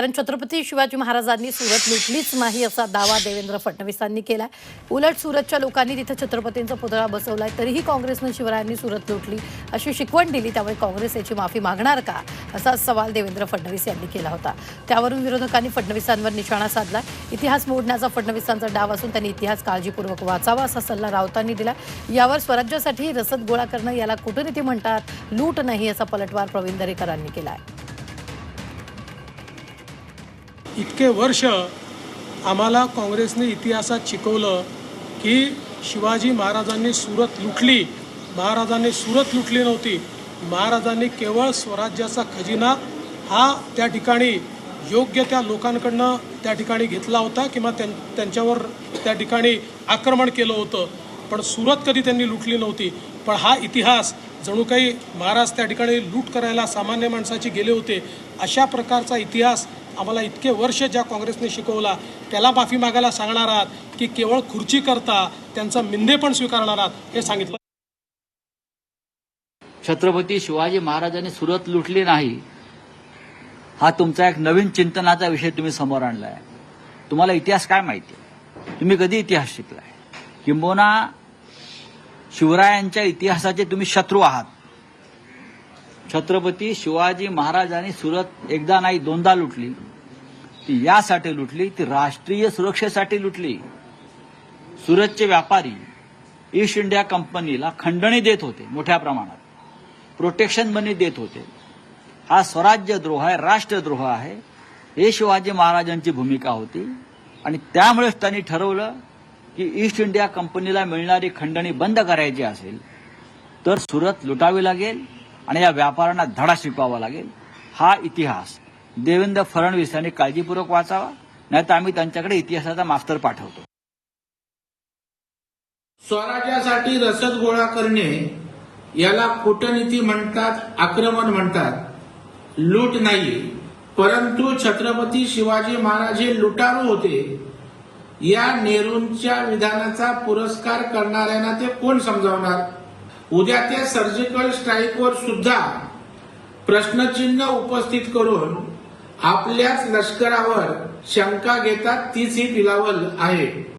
कारण छत्रपती शिवाजी महाराजांनी सुरत लुटलीच नाही असा दावा देवेंद्र फडणवीसांनी केलाय. उलट सुरतच्या लोकांनी तिथं छत्रपतींचा पुतळा बसवलाय तरीही काँग्रेसनं शिवरायांनी सुरत लुटली. अशी शिकवण दिली त्यामुळे काँग्रेस याची माफी मागणार का? असा सवाल देवेंद्र फडणवीस यांनी केला होता. त्यावरून विरोधकांनी फडणवीसांवर निशाणा साधला. इतिहास मोडण्याचा फडणवीसांचा डाव असून त्यांनी इतिहास काळजीपूर्वक वाचावा असा सल्ला राऊतांनी दिला. यावर स्वराज्यासाठी रसद गोळा करणं याला कूटनीती म्हणतात. लूट नाही असा पलटवार प्रवीण दरेकरांनी केला आहे इतके वर्ष आम्हाला काँग्रेसने इतिहासात शिकवलं की शिवाजी महाराजांनी सुरत लुटली महाराजांनी सुरत लुटली नव्हती. महाराजांनी केवळ स्वराज्याचा खजिना हा त्या ठिकाणी योग्य त्या लोकांकडनं त्या ठिकाणी घेतला होता किंवा त्यां त्यांच्यावर त्या ठिकाणी आक्रमण केलं होतं. पण सुरत कधी त्यांनी लुटली नव्हती. पण हा इतिहास जणू काही महाराज त्या ठिकाणी लूट करायला सामान्य माणसाची गेले होते. अशा प्रकारचा इतिहास आम्हाला इतके वर्ष ज्या काँग्रेसने शिकवला त्याला माफी मागायला सांगणार आहात की केवळ खुर्ची करता त्यांचा मिंदे पण स्वीकारणार आहात हे सांगितलं. छत्रपती शिवाजी महाराजांनी सुरत लुटली नाही. हा तुमचा एक नवीन चिंतनाचा विषय तुम्ही समोर आणलाय. तुम्हाला इतिहास काय माहिती तुम्ही कधी इतिहास शिकलाय? किंबोना शिवरायांच्या इतिहासाचे तुम्ही शत्रू आहात. छत्रपती शिवाजी महाराजांनी सुरत एकदा नाही दोनदा लुटली. ती यासाठी लुटली ती राष्ट्रीय सुरक्षेसाठी लुटली. सुरतचे व्यापारी ईस्ट इंडिया कंपनीला खंडणी देत होते मोठ्या प्रमाणात. प्रोटेक्शन मनी देत होते. हा स्वराज्यद्रोह आहे राष्ट्रद्रोह आहे. हे शिवाजी महाराजांची भूमिका होती. आणि त्यामुळेच त्यांनी ठरवलं की ईस्ट इंडिया कंपनीला मिळणारी खंडणी बंद करायची असेल तर सुरत लुटावी लागेल आणि या व्यापाऱ्यांना धडा शिकवावा लागेल. हा इतिहास देवेंद्र फडणवीस यांनी काळजीपूर्वक वाचावा नाहीतर आम्ही त्यांच्याकडे इतिहासाचा मास्तर पाठवतो. स्वराज्यासाठी रसद गोळा करणे याला कूटनीती म्हणतात आक्रमण म्हणतात. लूट नाही परंतु छत्रपती शिवाजी महाराज हे लुटारू होते. या नेहरूंच्या विधानाचा पुरस्कार करणाऱ्यांना ते कोण समजावणार? उद्या त्या सर्जिकल स्ट्राईकवर सुद्धा प्रश्नचिन्ह उपस्थित करून आपल्याच लष्करावर शंका घेतात तीच ही पिलावल आहे.